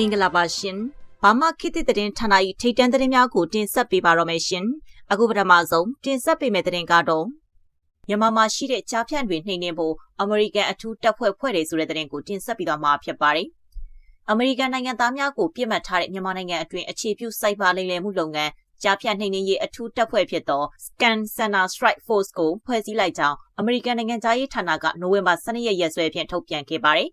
မင်္ဂလာပါရှင်။ဘာမှခေတ်သစ်သတင်းဌာန၏ထိတ်တန့်သတင်းများကိုတင်ဆက်ပေးပါတော့မယ်ရှင်။အခုပထမဆုံးတင်ဆက်ပေးမယ့်သတင်းကတော့မြန်မာမှာရှိတဲ့ကြားဖြန့်တွေနှိမ်နင်းဖို့အမေရိကန်အထူးတပ်ဖွဲ့ဖွဲ့တယ်ဆိုတဲ့သတင်းကိုတင်ဆက်ပြီးတော့မှာဖြစ်ပါတယ်။အမေရိကန်နိုင်ငံသားများကိုပြစ်မှတ်ထားတဲ့မြန်မာနိုင်ငံအတွင်းအခြေပြုစိုက်ပါလိမ့်လည်မှုလုပ်ငန်းကြားဖြတ်နှိမ်နင်းရေးအထူးတပ်ဖွဲ့ဖြစ်သော Scan Center Strike Force ကိုဖွဲ့စည်းလိုက်ကြောင်းအမေရိကန်နိုင်ငံသားရေးဌာနကနိုဝင်ဘာ12ရက်ရက်စွဲဖြင့်ထုတ်ပြန်ခဲ့ပါတယ်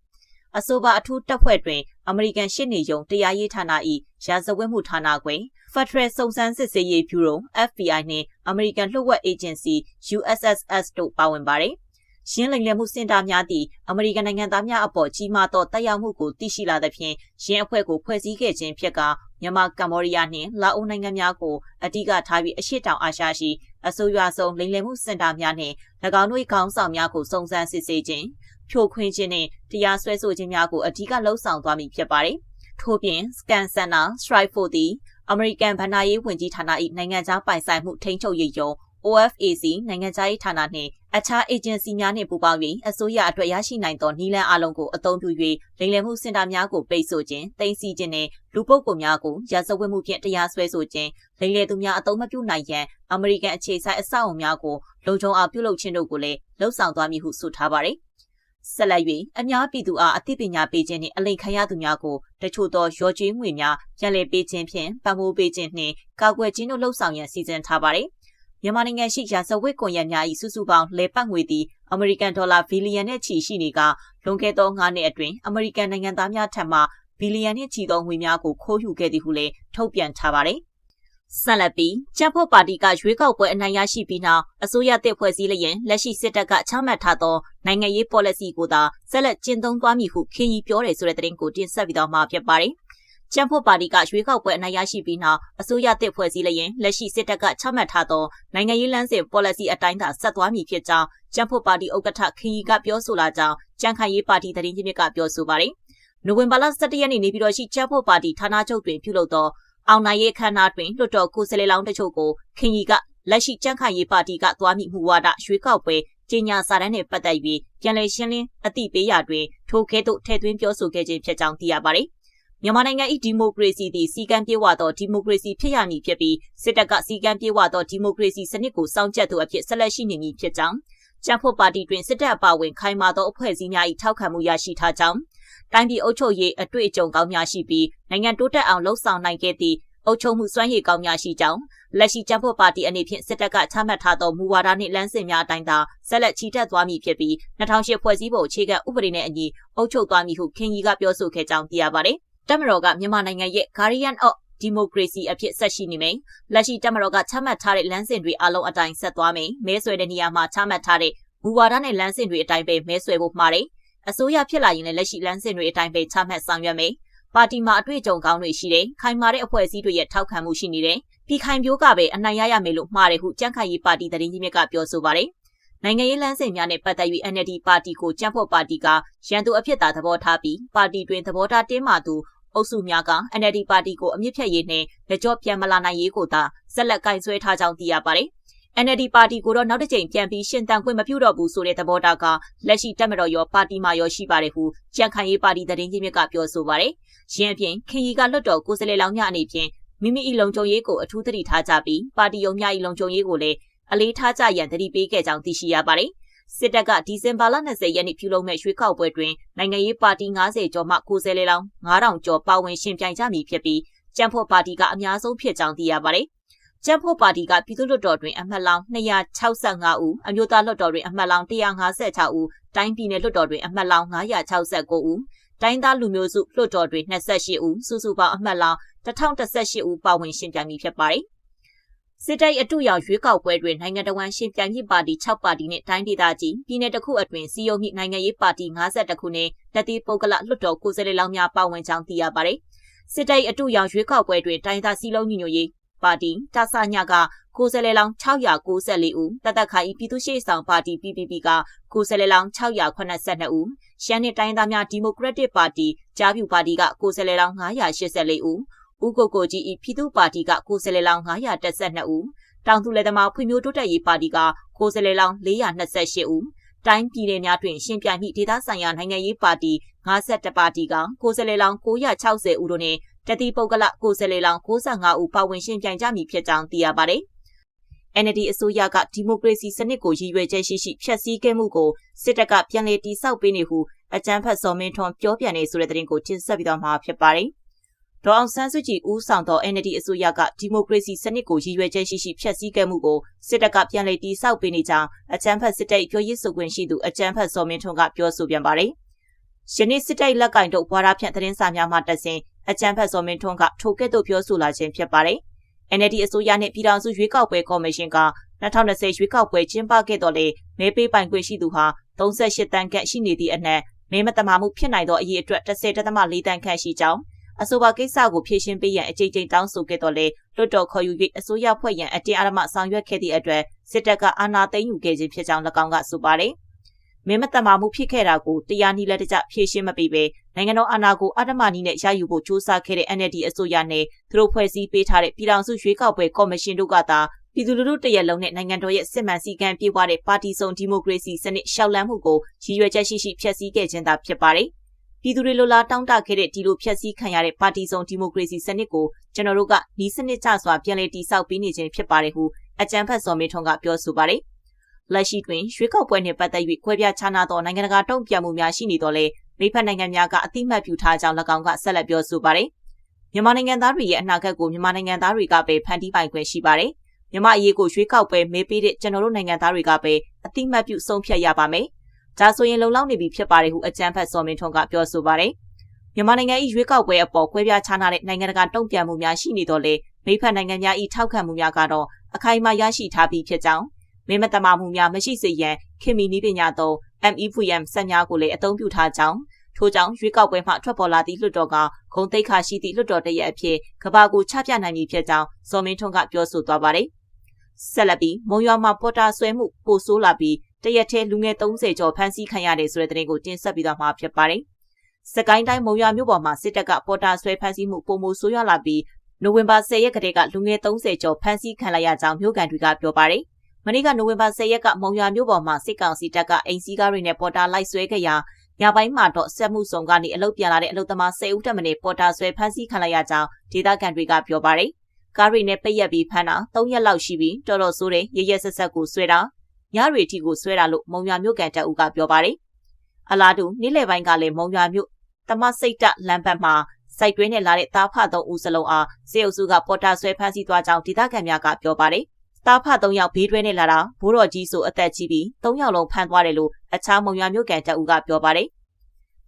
အဆိုပါအထူးတပ်ဖွဲ့တွင် အမေရိကန်ရှစ်နေယုံတရားရေးဌာန၏ရာဇဝတ်မှုဌာနခွင် Federal စုံစမ်းစစ်ဆေးရေးဗျူရို FBI နှင့်အမေရိကန်လှုပ်ဝက်အေဂျင်စီ USSS တို့ပါဝင်ပါတယ်။ရှင်းလိမ်လည်မှုစင်တာများသည့်အမေရိကန်နိုင်ငံသားများအပေါ်ကြီးမားသောတက်ရောက်မှုကိုသိရှိလာသဖြင့်ရင်းအဖွဲ့ကိုဖွဲ့စည်းခဲ့ခြင်းဖြစ်ကမြန်မာကမ္ဘောဒီးယားနှင့်လာအိုနိုင်ငံများကိုအဓိကထားပြီးအရှိတောင်အာရှရှိအဆိုးရွားဆုံးလိမ်လည်မှုစင်တာများနှင့်၎င်းတို့၏ခေါင်းဆောင်များကိုစုံစမ်းစစ်ဆေးခြင်း ဖြိုခွင်းခြင်းနဲ့တရားစွဲဆိုခြင်းများကိုအဓိကလှုံ့ဆော်သွားမည်ဖြစ်ပါတယ်။ထို့ပြင် Scan Center Strike for the American ဗဏ္ဍာရေးဝန်ကြီးဌာန၏နိုင်ငံခြားပိုင်ဆိုင်မှုထိန်းချုပ်ရေးယုံ OFAC နိုင်ငံခြားရေးဌာနနှင့်အခြားအေဂျင်စီများနှင့်ပူးပေါင်း၍အစိုးရအတွက်ရရှိနိုင်သောနည်းလမ်းအလုံးကိုအသုံးပြု၍လိမ်လည်မှုစင်တာများကိုပိတ်ဆို့ခြင်း၊တင်စီခြင်းနှင့်လူပုဂ္ဂိုလ်များကိုရာဇဝတ်မှုဖြင့်တရားစွဲဆိုခြင်း၊လိမ်လည်သူများအသုံးမပြုနိုင်ရန်အမေရိကန်အခြေစိုက်အဆောက်အုံများကိုလုံခြုံအောင်ပြုလုပ်ခြင်းတို့ကိုလည်းလှုံ့ဆော်သွားမည်ဟုဆိုထားပါသည် ဆက်လက်၍အများပြည်သူအားအသိပညာပေးခြင်းနှင့်အလိန်ခံရသူများကိုတချို့သောရော်ကြီးငွေများပြန်လည်ပေးခြင်းဖြင့်ပံ့ပိုးပေးခြင်းနှင့်ကာကွယ်ခြင်းတို့လှုံ့ဆော်ရန်စီစဉ်ထားပါသည်မြန်မာနိုင်ငံရှိရာဇဝတ်ကွန်ရက်များ၏စုစုပေါင်းလဲပတ်ငွေသည်အမေရိကန်ဒေါ်လာဘီလီယံနဲ့ချီရှိနေကလွန်ခဲ့သော9နှစ်အတွင်းအမေရိကန်နိုင်ငံသားများထံမှဘီလီယံနှင့်ချီသောငွေများကိုခိုးယူခဲ့သည်ဟုလည်းထုတ်ပြန်ထားပါတယ် ဆက်လက်ပြီးကျန်းဖို့ပါတီကရွေးကောက်ပွဲအနိုင်ရရှိပြီးနောက်အစိုးရတစ်ဖွဲ့စည်းလျင်လက်ရှိစစ်တပ်ကချမှတ်ထားသောနိုင်ငံရေး policy ကိုသာဆက်လက်ကျင့်သုံးသွားမည်ဟုခင်းကြီးပြောတယ်ဆိုတဲ့သတင်းကိုတင်ဆက်ပြီးတော့မှာဖြစ်ပါတယ်။ကျန်းဖို့ပါတီကရွေးကောက်ပွဲအနိုင်ရရှိပြီးနောက်အစိုးရတစ်ဖွဲ့စည်းလျင်လက်ရှိစစ်တပ်ကချမှတ်ထားသောနိုင်ငံရေးလမ်းစဉ် policy အတိုင်းသာဆက်သွားမည်ဖြစ်ကြောင်းကျန်းဖို့ပါတီဥက္ကဋ္ဌခင်းကြီးကပြောဆိုလာကြောင်းကျန်းခိုင်ရေးပါတီသတင်းကြီးမြစ်ကပြောဆိုပါတယ်။နိုဝင်ဘာလ17ရက်နေ့နေပြည်တော်ရှိကျန်းဖို့ပါတီဌာနချုပ်တွင်ပြုလုပ်သော အောင်နိုင်ရေးခမ်းနားတွင်လွှတ်တော်ကိုယ်စားလှယ်လောင်းတချို့ကိုခင်ကြီးကလက်ရှိကြန့်ခိုင်ရေးပါတီကသွားမိမှုဝါဒရွေးကောက်ပွဲကြီးညာစာတမ်းနဲ့ပတ်သက်ပြီးပြန်လည်ရှင်းလင်းအသိပေးရာတွင်ထိုကဲ့သို့ထည့်သွင်းပြောဆိုခဲ့ခြင်းဖြစ်ကြောင်းသိရပါတယ်။မြန်မာနိုင်ငံ၏ဒီမိုကရေစီသည်စီကံပြေဝသောဒီမိုကရေစီဖြစ်ရမည်ဖြစ်ပြီးစစ်တပ်ကစီကံပြေဝသောဒီမိုကရေစီစနစ်ကိုစောင့်ကြပ်သူအဖြစ်ဆက်လက်ရှိနေမည်ဖြစ်ကြောင်းကျန်းဖို့ပါတီတွင်စစ်တပ်အပါအဝင်ခိုင်မာသောအဖွဲ့အစည်းများ၏ထောက်ခံမှုရရှိထားကြောင်း တိုင်းပြည်အုပ်ချုပ်ရေးအတွေ့အကြုံကောင်းများရှိပြီးနိုင်ငံတိုးတက်အောင်လှုံ့ဆော်နိုင်ခဲ့သည့်အုပ်ချုပ်မှုစွမ်းရည်ကောင်းများရှိကြောင်းလက်ရှိကျန်းဖို့ပါတီအနေဖြင့်စစ်တပ်ကချမှတ်ထားသောမူဝါဒနှင့်လမ်းစဉ်များအတိုင်းသာဆက်လက်ချီတက်သွားမည်ဖြစ်ပြီး2008ဖွဲ့စည်းပုံအခြေခံဥပဒေနဲ့အညီအုပ်ချုပ်သွားမည်ဟုခင်ကြီးကပြောဆိုခဲ့ကြောင်းသိရပါတယ်။တပ်မတော်ကမြန်မာနိုင်ငံရဲ့ Guardian of ဒီမိုကရေစီအဖြစ်ဆက်ရှိနေမယ်။လက်ရှိတပ်မတော်ကချမှတ်ထားတဲ့လမ်းစဉ်တွေအလုံးအတိုင်းဆက်သွားမယ်။မဲဆွယ်တဲ့နေရာမှာချမှတ်ထားတဲ့မူဝါဒနဲ့လမ်းစဉ်တွေအတိုင်းပဲမဲဆွယ်ဖို့မှားတယ်။ အစိုးရဖြစ်လာရင်လည်းလက်ရှိလမ်းစဉ်တွေအတိုင်းပဲချမှတ်ဆောင်ရွက်မယ်။ပါတီမှာအတွေ့အကြုံကောင်းတွေရှိတယ်။ခိုင်မာတဲ့အဖွဲ့အစည်းတွေရဲ့ထောက်ခံမှုရှိနေတယ်။ပြည်ခိုင်ပြိုးကပဲအနိုင်ရရမယ်လို့မှားတယ်ဟုကြန့်ခိုင်ရေးပါတီသတင်းကြီးမြစ်ကပြောဆိုပါတယ်။နိုင်ငံရေးလမ်းစဉ်များနဲ့ပတ်သက်၍ NLD ပါတီကိုကြံ့ဖို့ပါတီကရန်သူအဖြစ်သာသဘောထားပြီးပါတီတွင်သဘောထားတင်းမာသူအုပ်စုများက NLD ပါတီကိုအမြင့်ဖြတ်ရေးနဲ့လက်ကြောပြန်မလာနိုင်ရေးကိုသာဆက်လက်ကင်ဆွဲထားကြောင်းသိရပါတယ်။ NLD ပါတီကိုတော့နောက်တစ်ကြိမ်ပြန်ပြီးရှင်တန်ခွင့်မပြုတော့ဘူးဆိုတဲ့သဘောထားကလက်ရှိတက်မတော်ရောပါတီမှာရောရှိပါတယ်ဟုကြံ့ခိုင်ရေးပါတီသတင်းကြီးမြစ်ကပြောဆိုပါတယ်။ရင်းအပြင်ခင်ရီကလွတ်တော်ကိုယ်စားလှယ်လောင်းများအနေဖြင့်မိမိ၏လုံခြုံရေးကိုအထူးသတိထားကြပြီးပါတီယုံများ၏လုံခြုံရေးကိုလည်းအလေးထားကြရန်သတိပေးခဲ့ကြောင်းသိရှိရပါတယ်။စစ်တပ်ကဒီဇင်ဘာလ20ရက်နေ့ပြုလုပ်မဲ့ရွေးကောက်ပွဲတွင်နိုင်ငံရေးပါတီ90ကျော်မှကိုယ်စားလှယ်လောင်း9000ကျော်ပါဝင်ရှင်ပြိုင်ကြမည်ဖြစ်ပြီးကျန်းဖို့ပါတီကအများဆုံးဖြစ်ကြောင်းသိရပါတယ် ကျန်းဖို့ပါတီကပြည်သူ့လွှတ်တော်တွင်အမှတ်လောင်း265ဦးအမျိုးသားလွှတ်တော်တွင်အမှတ်လောင်း156ဦးတိုင်းပြည်နယ်လွှတ်တော်တွင်အမှတ်လောင်း969ဦးတိုင်းသားလူမျိုးစုလွှတ်တော်တွင်28ဦးစုစုပေါင်းအမှတ်လောင်း1018ဦးပါဝင်ရှင်ပြိုင်မည်ဖြစ်ပါတယ်စစ်တပ်အတူရောက်ရွေးကောက်ပွဲတွင်နိုင်ငံတော်ဝန်ရှင်ပြိုင်မြစ်ပါတီ6ပါတီနှင့်တိုင်းဒေသကြီးပြည်내တစ်ခုအတွင်းစီယုံမြနိုင်ငံရေးပါတီ52ခုနှင့်တတိပုဂ္ဂလလွှတ်တော်ကိုယ်စားလှယ်လောင်းများပါဝင်ကြောင်းသိရပါတယ်စစ်တပ်အတူရောက်ရွေးကောက်ပွဲတွင်တိုင်းသားစီလုံးညီညွတ်ရေး ပါတီတာဆာညကကိုယ်စားလှယ်လောင်း694ဦးတသက်ခိုင်ပြည်သူ့ရှေ့ဆောင်ပါတီ PPP ကကိုယ်စားလှယ်လောင်း682ဦးရှမ်းနှစ်တိုင်းသားများဒီမိုကရက်တစ်ပါတီကြားပြူပါတီကကိုယ်စားလှယ်လောင်း984ဦးဦးကိုကိုကြီးဤပြည်သူ့ပါတီကကိုယ်စားလှယ်လောင်း912ဦးတောင်သူလယ်သမားဖွံ့ဖြိုးတိုးတက်ရေးပါတီကကိုယ်စားလှယ်လောင်း428ဦးတိုင်းပြည်နယ်များတွင်ရှင်ပြိုင်မိဒေသဆိုင်ရာနိုင်ငံရေးပါတီ52ပါတီကကိုယ်စားလှယ်လောင်း960ဦးတို့နဲ့ တတိပုဂ္ဂလကိုယ်စားလှယ်လောင်း65ဦးပါဝင်ရှင်ပြိုင်ကြမည်ဖြစ်ကြောင်းသိရပါတယ်။ NLD အစိုးရကဒီမိုကရေစီစနစ်ကိုရည်ရွယ်ချက်ရှိရှိဖျက်ဆီးခဲ့မှုကိုစစ်တပ်ကပြန်လည်တိစောက်ပေးနေဟုအကြမ်းဖက်စော်မင်းထွန်းပြောပြန်နေဆိုတဲ့သတင်းကိုတင်ဆက်ပြီးတော့မှာဖြစ်ပါတယ်။ဒေါအောင်ဆန်းစုကြည်ဦးဆောင်သော NLD အစိုးရကဒီမိုကရေစီစနစ်ကိုရည်ရွယ်ချက်ရှိရှိဖျက်ဆီးခဲ့မှုကိုစစ်တပ်ကပြန်လည်တိစောက်ပေးနေကြောင်းအကြမ်းဖက်စစ်တပ်ပြောရေးဆိုခွင့်ရှိသူအကြမ်းဖက်စော်မင်းထွန်းကပြောဆိုပြန်ပါတယ်။ယနေ့စစ်တပ်လက်ကင်တို့ဘွားရဖြန့်သတင်းစာများမှတက်စဉ် အကြမ်းဖက်စော်မင်းထွန်းကထိုကဲ့သို့ပြောဆိုလာခြင်းဖြစ်ပါတယ်။ NLD အစိုးရနှင့်ပြည်ထောင်စုရွေးကောက်ပွဲကော်မရှင်က2020ရွေးကောက်ပွဲကျင်းပခဲ့တော့လေမဲပေးပိုင်ခွင့်ရှိသူဟာ38တန်းကန့်ရှိနေသည့်အနက်မဲမတမာမှုဖြစ်နိုင်သောအရေးအတွက်30.4တန်းခန့်ရှိကြောင်းအဆိုပါကိစ္စကိုဖြေရှင်းပေးရန်အကြိမ်ကြိမ်တောင်းဆိုခဲ့တော့လေလွတ်တော်ခေါ်ယူ၍အစိုးရဖွဲ့ရန်အတင်းအဓမ္မဆောင်ရွက်ခဲ့သည့်အတွက်စစ်တပ်ကအာဏာသိမ်းယူခဲ့ခြင်းဖြစ်ကြောင်း၎င်းကဆိုပါတယ်။ မင်းမတမာမှုဖြစ်ခဲ့တာကိုတရားနည်းလက်တကျဖြေရှင်းမပေးဘဲနိုင်ငံတော်အာဏာကိုအဓမ္မနည်းနဲ့ရယူဖို့ကြိုးစားခဲ့တဲ့ NLD အစိုးရနဲ့သူတို့ဖွဲ့စည်းပေးထားတဲ့ပြည်ထောင်စုရွေးကောက်ပွဲကော်မရှင်တို့ကသာပြည်သူလူထုတရက်လုံးနဲ့နိုင်ငံတော်ရဲ့စစ်မှန်စည်းကမ်းပြေဝတဲ့ပါတီစုံဒီမိုကရေစီစနစ်ရှောက်လန်းမှုကိုရည်ရွယ်ချက်ရှိရှိဖျက်ဆီးခဲ့ခြင်းသာဖြစ်ပါတယ်။ပြည်သူတွေလိုလားတောင်းတခဲ့တဲ့ဒီလိုဖျက်ဆီးခံရတဲ့ပါတီစုံဒီမိုကရေစီစနစ်ကိုကျွန်တော်တို့ကဤစနစ်ကျစွာပြန်လည်တည်ဆောက်ပေးနေခြင်းဖြစ်ပါတယ်ဟုအကြံဖတ်စော်မေထွန်းကပြောဆိုပါတယ်။ လက်ရှိတွင်ရွေးကောက်ပွဲနှင့်ပတ်သက်၍ခွဲပြားခြားနာသောနိုင်ငံတကာတုံ့ပြန်မှုများရှိနေတော့လေမိဖက်နိုင်ငံများကအတိမတ်ပြုထားကြောင်း၎င်းကဆက်လက်ပြောဆိုပါတယ်။မြန်မာနိုင်ငံသားတွေရဲ့အနာဂတ်ကိုမြန်မာနိုင်ငံသားတွေကပဲဖန်တီးပိုင်ခွင့်ရှိပါတယ်။မြမအရေးကိုရွေးကောက်ပွဲမေးပေးတဲ့ကျွန်တော်တို့နိုင်ငံသားတွေကပဲအတိမတ်ပြုဆုံးဖြတ်ရပါမယ်။ဒါဆိုရင်လုံလောက်နေပြီဖြစ်ပါတယ်ဟုအကြံဖတ်စော်မင်းထွန်းကပြောဆိုပါတယ်။မြန်မာနိုင်ငံ၏ရွေးကောက်ပွဲအပေါ်ခွဲပြားခြားနားတဲ့နိုင်ငံတကာတုံ့ပြန်မှုများရှိနေတော့လေမိဖက်နိုင်ငံများ၏ထောက်ခံမှုများကတော့အခိုင်အမာရရှိထားပြီးဖြစ်ကြောင်း မင်းမတမာမှုများမရှိစေရန်ခင်မီနီးပညာသုံး MEVM စက်များကိုလည်းအသုံးပြုထားကြောင်းထို့ကြောင့်ရွေးကောက်ပွဲမှထွက်ပေါ်လာသည့်လွှတ်တော်ကဂုံတိတ်ခါရှိသည့်လွှတ်တော်တရက်အဖြစ်ကဘာကိုချပြနိုင်မည်ဖြစ်ကြောင်းဇော်မင်းထွန်းကပြောဆိုသွားပါတယ်ဆက်လက်ပြီးမုံရွာမှာပေါ်တာဆွဲမှုပိုဆိုးလာပြီးတရက်ထဲလူငယ်30ကျော်ဖမ်းဆီးခံရတယ်ဆိုတဲ့သတင်းကိုတင်ဆက်ပြီးတော့မှာဖြစ်ပါတယ်။စကိုင်းတိုင်းမုံရွာမြို့ပေါ်မှာစစ်တပ်ကပေါ်တာဆွဲဖမ်းဆီးမှုပုံမိုဆိုးရွားလာပြီးနိုဝင်ဘာ10ရက်ကတည်းကလူငယ်30ကျော်ဖမ်းဆီးခံလိုက်ရကြောင်းမြို့ကန်တွေကပြောပါတယ်။ မနေ့ကနိုဝင်ဘာ10ရက်ကမုံရွာမြို့ပေါ်မှာစစ်ကောင်စီတပ်ကအိမ်စီးကားတွေနဲ့ပေါ်တာလိုက်ဆွဲခဲ့ရာညပိုင်းမှာတော့ဆက်မှုဆောင်ကနေအလုတ်ပြန်လာတဲ့အလုတ်သမား10ဦးတက်မနေပေါ်တာဆွဲဖမ်းဆီးခံလိုက်ရကြောင်းဒေသခံတွေကပြောပါတယ်။ကားတွေနဲ့ပိတ်ရက်ပြီးဖမ်းတာ၃ရက်လောက်ရှိပြီးတော်တော်ဆိုးတယ်ရရက်ဆက်ဆက်ကိုဆွဲတာညတွေအထိကိုဆွဲတာလို့မုံရွာမြို့ကန်တပ်ဦးကပြောပါတယ်အလားတူနေ့လယ်ပိုင်းကလည်းမုံရွာမြို့တမစိတ်တလမ်းဘက်မှာစိုက်တွင်းနဲ့လာတဲ့တားဖသုံးဦးစလုံးအားစေအုပ်စုကပေါ်တာဆွဲဖမ်းဆီးသွားကြောင်းဒေသခံများကပြောပါတယ် တားဖသုံးယောက်ဘေးတွဲနဲ့လာတာဘိုးတော်ကြီးဆိုအသက်ကြီးပြီးသုံးယောက်လုံးဖမ်းသွားတယ်လို့အခြားမုံရွာမြို့ကန်တပ်ဦးကပြောပါတယ်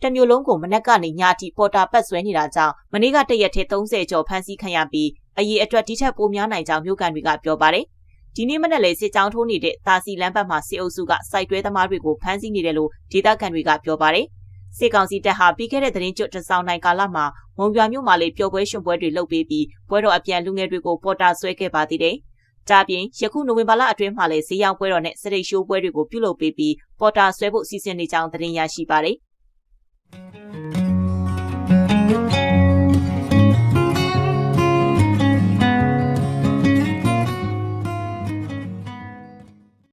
တမျိုးလုံးကိုမနက်ကနေညအထိပေါ်တာပတ်ဆွဲနေတာကြောင့်မနေ့ကတရက်ထဲ30ကျော်ဖမ်းဆီးခံရပြီးအရေးအတွက်ဒီထက်ပိုများနိုင်ကြောင်းမြို့ကန်တွေကပြောပါတယ်။ဒီနေ့မနက်လေစစ်ကြောင်းထိုးနေတဲ့တာစီလမ်းဘက်မှာစစ်အုပ်စုကစိုက်တွဲသမားတွေကိုဖမ်းဆီးနေတယ်လို့ဒေသခံတွေကပြောပါတယ်။စစ်ကောင်စီတပ်ဟာပြီးခဲ့တဲ့သတင်းကျွတ်တစောင်းနိုင်ကာလမှာမုံပြမြို့မှာလေပျော်ပွဲရှင်ပွဲတွေလုပ်ပေးပြီးပွဲတော်အပြန်လူငယ်တွေကိုပေါ်တာဆွဲခဲ့ပါသေးတယ်။ ဒါပြင်ယခုနိုဝင်ဘာလအတွင်းမှာလည်းဈေးရောင်းပွဲတော်နဲ့စရိတ်ရှိုးပွဲတွေကိုပြုလုပ်ပေးပြီးပေါ်တာဆွဲဖို့စီစဉ်နေကြောင်းသတင်းရရှိပါတယ်။